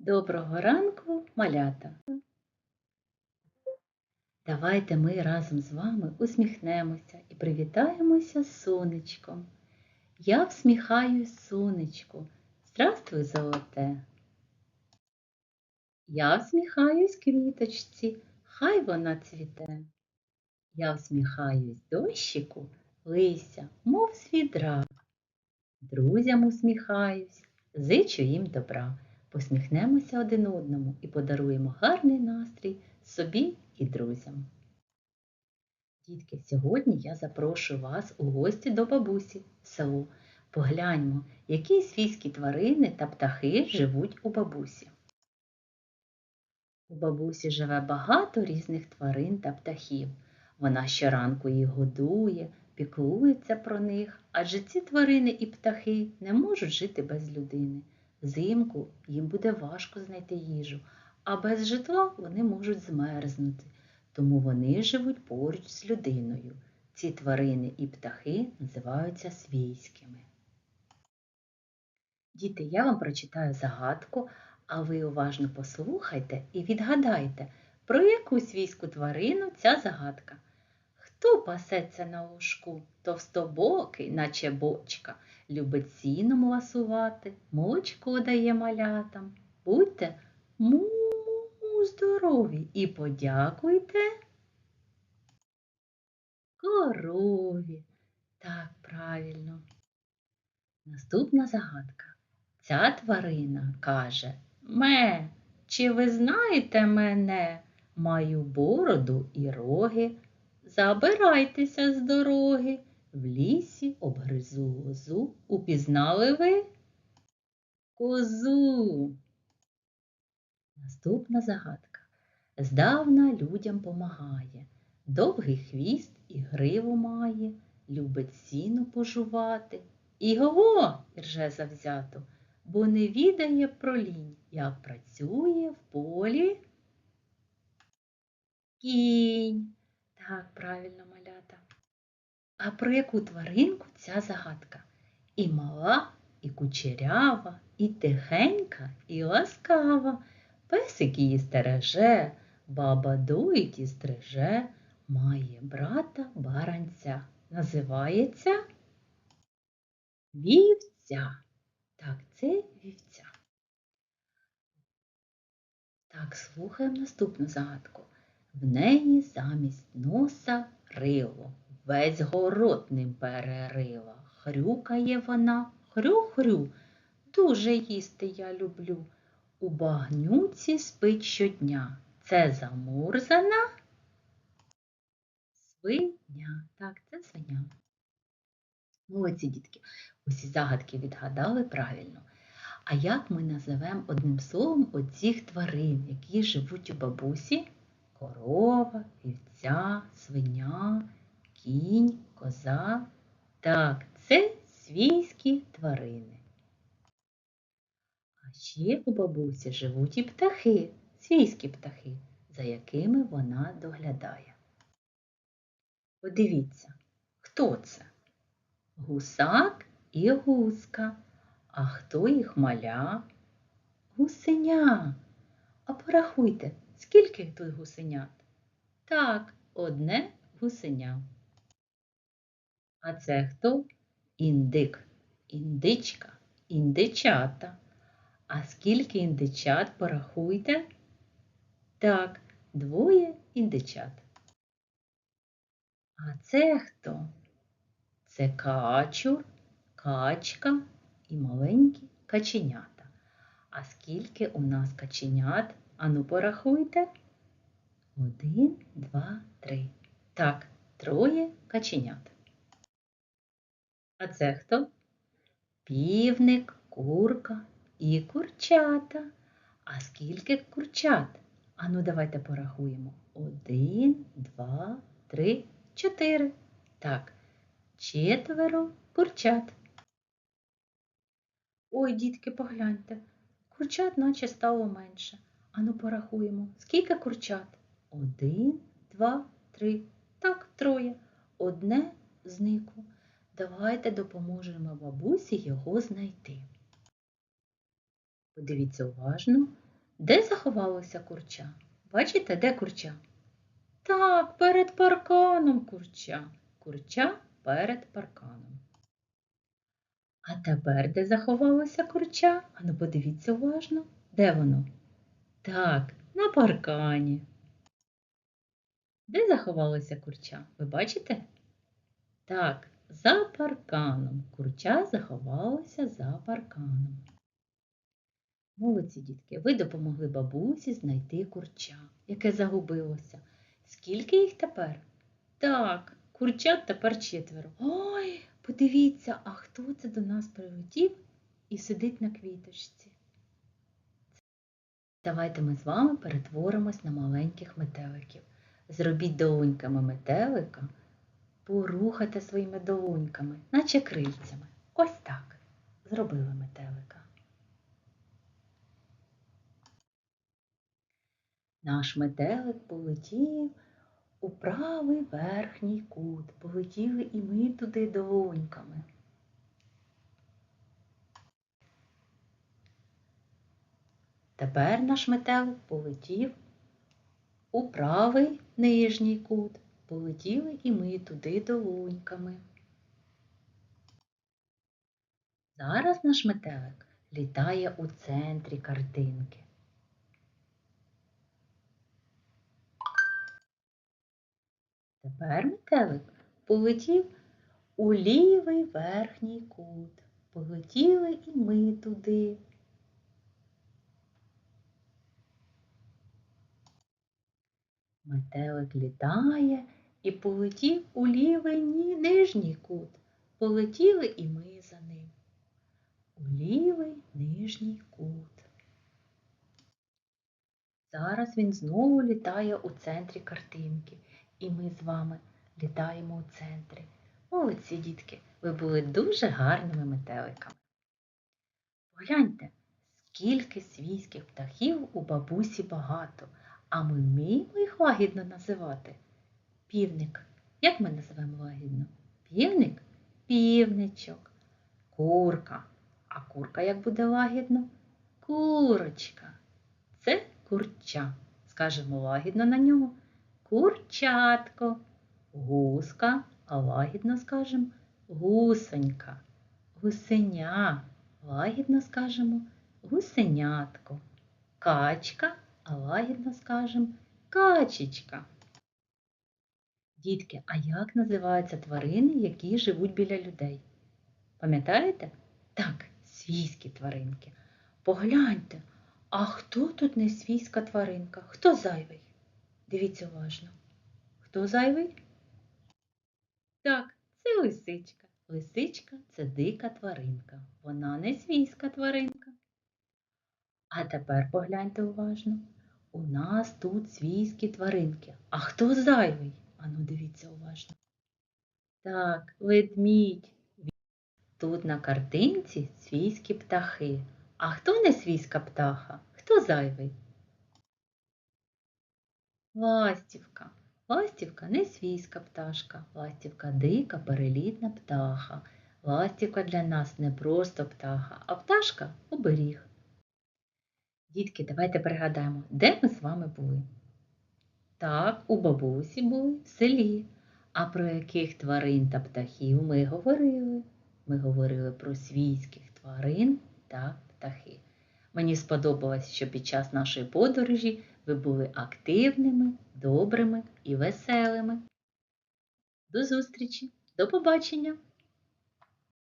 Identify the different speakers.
Speaker 1: Доброго ранку, малята! Давайте ми разом з вами усміхнемося і привітаємося з сонечком. Я всміхаюсь сонечку. Здравствуй, золоте! Я всміхаюсь квіточці, хай вона цвіте. Я всміхаюсь дощику, лися, мов з відра. Друзям усміхаюсь, зичу їм добра. Посміхнемося один одному і подаруємо гарний настрій собі і друзям. Дітки, сьогодні я запрошую вас у гості до бабусі в село. Погляньмо, які свійські тварини та птахи живуть у бабусі. У бабусі живе багато різних тварин та птахів. Вона щоранку їх годує, піклується про них, адже ці тварини і птахи не можуть жити без людини. Взимку їм буде важко знайти їжу, а без житла вони можуть змерзнути, тому вони живуть поруч з людиною. Ці тварини і птахи називаються свійськими. Діти, я вам прочитаю загадку, а ви уважно послухайте і відгадайте, про яку свійську тварину ця загадка. Хто пасеться на ложку, товстобокий, наче бочка, любить сіном ласувати, молочко дає малятам. Будьте му здорові і подякуйте корові. Так, правильно. Наступна загадка. Ця тварина каже Ме, чи ви знаєте мене? Маю бороду і роги. Забирайтеся з дороги. В лісі обгризу лозу. Упізнали ви? Козу. Наступна загадка. Здавна людям помагає. Довгий хвіст і гриву має, любить сіно пожувати. І го рже завзято, бо не відає про лінь, як працює в полі. Кінь. Так, правильно малята. А про яку тваринку ця загадка? І мала, і кучерява, і тихенька, і ласкава. Песик її стереже, баба доїть і стриже, має брата баранця. Називається вівця. Так, це вівця. Так, слухаємо наступну загадку. В неї замість носа рило, весь город ним перерила. Хрюкає вона, хрю-хрю, дуже їсти я люблю. У багнюці спить щодня. Це замурзана свиня. Так, це свиня. Молодці дітки, усі загадки відгадали правильно. А як ми називемо одним словом оцих тварин, які живуть у бабусі? Корова, вівця, свиня, кінь, коза. Так, це свійські тварини. А ще у бабусі живуть і птахи, свійські птахи, за якими вона доглядає. Подивіться, хто це? Гусак і гуска. А хто їх маля? Гусеня. А порахуйте, скільки тут гусенят? Так, одне гусеня. А це хто? Індик, індичка, індичата. А скільки індичат порахуйте? Так, двоє індичат. А це хто? Це качур, качка і маленькі каченята. А скільки у нас каченят? Ану порахуйте. Один, два, три. Так, троє каченят. А це хто? Півник, курка і курчата. А скільки курчат? Ану, давайте порахуємо. Один, два, три, чотири. Так, четверо курчат. Ой, дітки, погляньте, курчат наче стало менше. Ану порахуємо, скільки курчат? Один, два, три. Так, троє. Одне зникло. Давайте допоможемо бабусі його знайти. Подивіться уважно, Де заховалося курча? Бачите, де курча? Так, перед парканом курча. Курча перед парканом. А тепер де заховалося курча? Ану, подивіться уважно. Де воно? Так, на паркані. Де заховалося курча? Ви бачите? Так, за парканом. Курча заховалося за парканом. Молодці, дітки, ви допомогли бабусі знайти курча, яке загубилося. Скільки їх тепер? Так, курчат тепер четверо. Ой, подивіться, а хто це до нас прилетів і сидить на квіточці? Давайте ми з вами перетворимось на маленьких метеликів. Зробіть долоньками метелика, порухайте своїми долоньками, наче крильцями. Ось так. Зробили метелика. Наш метелик полетів у правий верхній кут. Полетіли і ми туди долоньками. Тепер наш метелик полетів у правий нижній кут. Полетіли і ми туди долоньками. Зараз наш метелик літає у центрі картинки. Тепер метелик полетів у лівий верхній кут. Полетіли і ми туди. Метелик літає і полетів у лівий нижній кут. Полетіли і ми за ним. У лівий нижній кут. Зараз він знову літає у центрі картинки. І ми з вами літаємо у центрі. Молодці, дітки, ви були дуже гарними метеликами. Погляньте, скільки свійських птахів у бабусі багато, а ми вміємо їх лагідно називати. Півник. Як ми називаємо лагідно? Півник півничок. Курка. А курка як буде лагідно? Курочка. Це курча. Скажемо лагідно на нього. Курчатко, гуска, а лагідно скажемо гусонька, гусеня, лагідно скажемо гусенятко, качка, а лагідно скажемо качечка. Дітки, а як називаються тварини, які живуть біля людей? Пам'ятаєте? Так, свійські тваринки. Погляньте, а хто тут не свійська тваринка? Хто зайвий? Дивіться уважно. Хто зайвий? Так, це лисичка. Лисичка це дика тваринка. Вона не свійська тваринка. А тепер погляньте уважно. У нас тут свійські тваринки. А хто зайвий? Ану, дивіться уважно. Так, ведмідь. Тут на картинці свійські птахи. А хто не свійська птаха? Хто зайвий? Ластівка. Ластівка не свійська пташка, ластівка дика перелітна птаха. Ластівка для нас не просто птаха, а пташка оберіг. Дітки, давайте пригадаємо, де ми з вами були. Так, у бабусі були в селі. А про яких тварин та птахів ми говорили? Ми говорили про свійських тварин та птахи. Мені сподобалось, що під час нашої подорожі ви були активними, добрими і веселими. До зустрічі, до побачення!